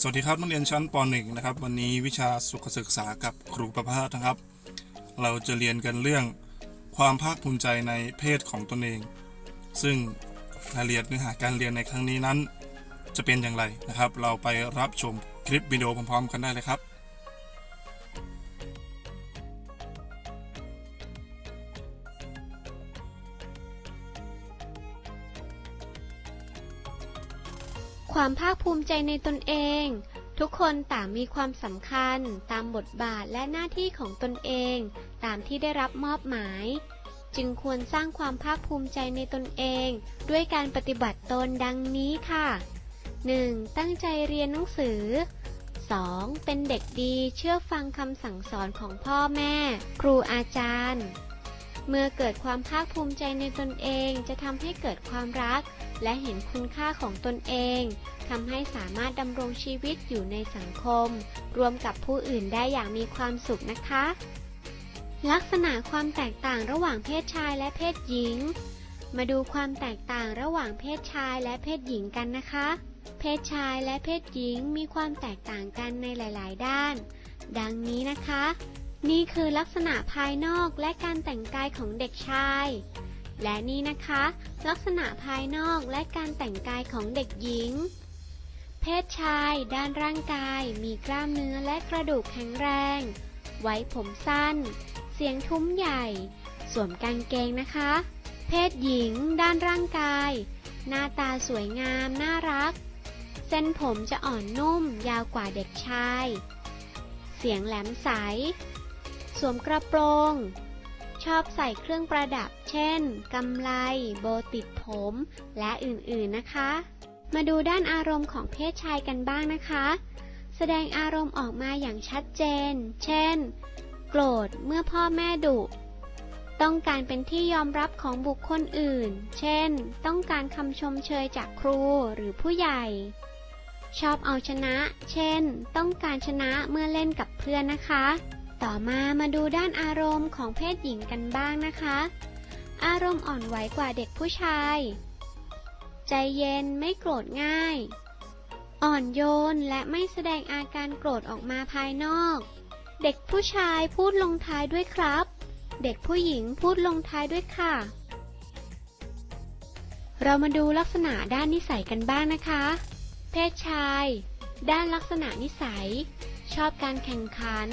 สวัสดีครับนักเรียนชั้นป .1 นะครับ วันนี้วิชาสุขศึกษากับครูประภาสนะครับ เราจะเรียนกันเรื่องความภาคภูมิใจในเพศของตนเอง ซึ่งรายละเอียดเนื้อหาการเรียนในครั้งนี้นั้น จะเป็นอย่างไรนะครับ เราไปรับชมคลิปวิดีโอพร้อมๆ กันได้เลยครับ ความภาคภูมิใจในตนเอง ทุกคนต่างมีความสำคัญ ตามบทบาทและหน้าที่ของตนเอง ตามที่ได้รับมอบหมาย จึงควรสร้างความภาคภูมิใจในตนเอง ด้วยการปฏิบัติตนดังนี้ค่ะ 1. ตั้งใจเรียนหนังสือ 2. เป็นเด็กดีเชื่อฟังคำสั่งสอนของพ่อแม่ ครูอาจารย์ เมื่อเกิดความภาคภูมิใจในตนเองจะทำให้เกิดความรัก และเห็นคุณค่าของตนเองทำให้สามารถดำรงชีวิตอยู่ในสังคม รวมกับผู้อื่นได้อย่างมีความสุขนะคะ ลักษณะความแตกต่างระหว่างเพศชายและเพศหญิง มาดูความแตกต่างระหว่างเพศชายและเพศหญิงกันนะคะ เพศชายและเพศหญิงมีความแตกต่างกันในหลาย ๆ ด้าน ดังนี้นะคะ นี่คือลักษณะภายนอกและการแต่งกายของเด็กชาย และนี่นะคะ ลักษณะภายนอกและการแต่งกายของเด็กหญิง เพศชาย ด้านร่างกาย มีกล้ามเนื้อและกระดูกแข็งแรง ไว้ผมสั้น เสียงทุ้มใหญ่ สวมกางเกงนะคะ เพศหญิง ด้านร่างกาย หน้าตาสวยงาม น่ารัก เส้นผมจะอ่อนนุ่ม ยาวกว่าเด็กชาย เสียงแหลมใส สวมกระโปรง ชอบใส่เครื่องประดับ เช่น กำไล โบติดผม และอื่นๆนะคะ มาดูด้านอารมณ์ของเพศชายกันบ้างนะคะ แสดงอารมณ์ออกมาอย่างชัดเจน เช่น โกรธเมื่อพ่อแม่ดุ ต้องการเป็นที่ยอมรับของบุคคลอื่น เช่น ต้องการคำชมเชยจากครูหรือผู้ใหญ่ ชอบเอาชนะ เช่น ต้องการชนะเมื่อเล่นกับเพื่อนนะคะ ต่อมามาดูด้านอารมณ์ของเพศหญิงกันบ้างนะคะ อารมณ์อ่อนไหวกว่าเด็กผู้ชาย ใจเย็นไม่โกรธง่าย อ่อนโยนและไม่แสดงอาการโกรธออกมาภายนอก เด็กผู้ชายพูดลงท้ายด้วยครับ เด็กผู้หญิงพูดลงท้ายด้วยค่ะ เรามาดูลักษณะด้านนิสัยกันบ้างนะคะ เพศชาย ด้านลักษณะนิสัย ชอบการแข่งขัน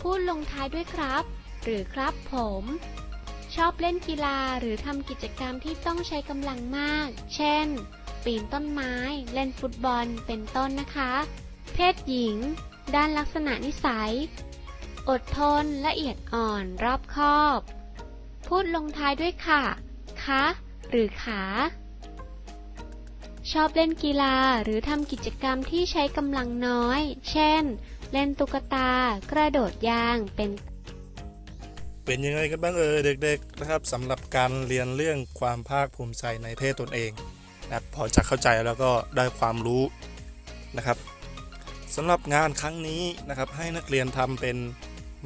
พูดลงท้ายด้วยครับ หรือครับผม ชอบเล่นกีฬาหรือทำกิจกรรมที่ต้องใช้กำลังมาก เช่น ปีนต้นไม้ เล่นฟุตบอล เป็นต้นนะคะ เพศหญิง ด้านลักษณะนิสัย อดทน ละเอียดอ่อน รอบคอบ พูดลงท้ายด้วยค่ะ คะ หรือขา ชอบเล่นกีฬาหรือทำกิจกรรมที่ใช้กำลังน้อย เช่น เล่นตุ๊กตา กระโดดยางเป็นเป็นยังไงกันบ้างเอ่ยเด็กๆนะครับสำหรับการเรียนเรื่องความภาคภูมิใจในเพศตนเองนะพอจะเข้าใจแล้วก็ได้ความรู้นะครับสำหรับงานครั้งนี้นะครับให้นักเรียนทำเป็น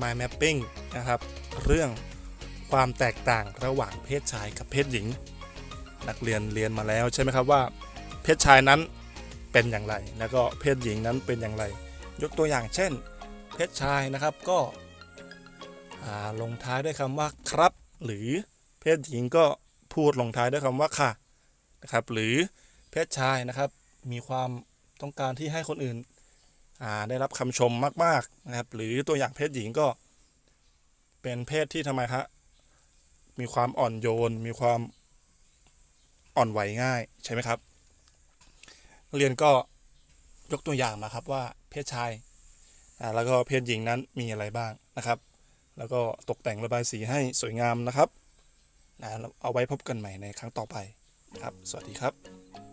mind mapping นะครับเรื่องความแตกต่างระหว่างเพศชายกับเพศหญิง นักเรียนเรียนมาแล้วใช่ไหมครับว่า เพศชายนั้นเป็นอย่างไร แล้วก็เพศหญิงนั้นเป็นอย่างไร ยกตัวอย่างเช่น เพศชายนะครับก็ลงท้ายด้วยคำว่าครับ หรือเพศหญิงก็พูดลงท้ายด้วยคำว่าค่ะนะครับหรือเพศชายนะครับ มีความต้องการที่ให้คนอื่นได้รับคำชมมากๆนะครับ หรือตัวอย่างเพศหญิงก็ เป็นเพศที่ทำไมครับมีความอ่อนโยน มีความอ่อนไหวง่ายใช่ไหมครับเรียนก็ ยกตัวอย่างมาครับว่าเพศชายอ่าแล้วก็เพศหญิงนั้นมีอะไรบ้างนะครับ แล้วก็ตกแต่งระบายสีให้สวยงามนะครับนะแล้วเอาไว้พบกันใหม่ในครั้งต่อไปนะครับ สวัสดีครับ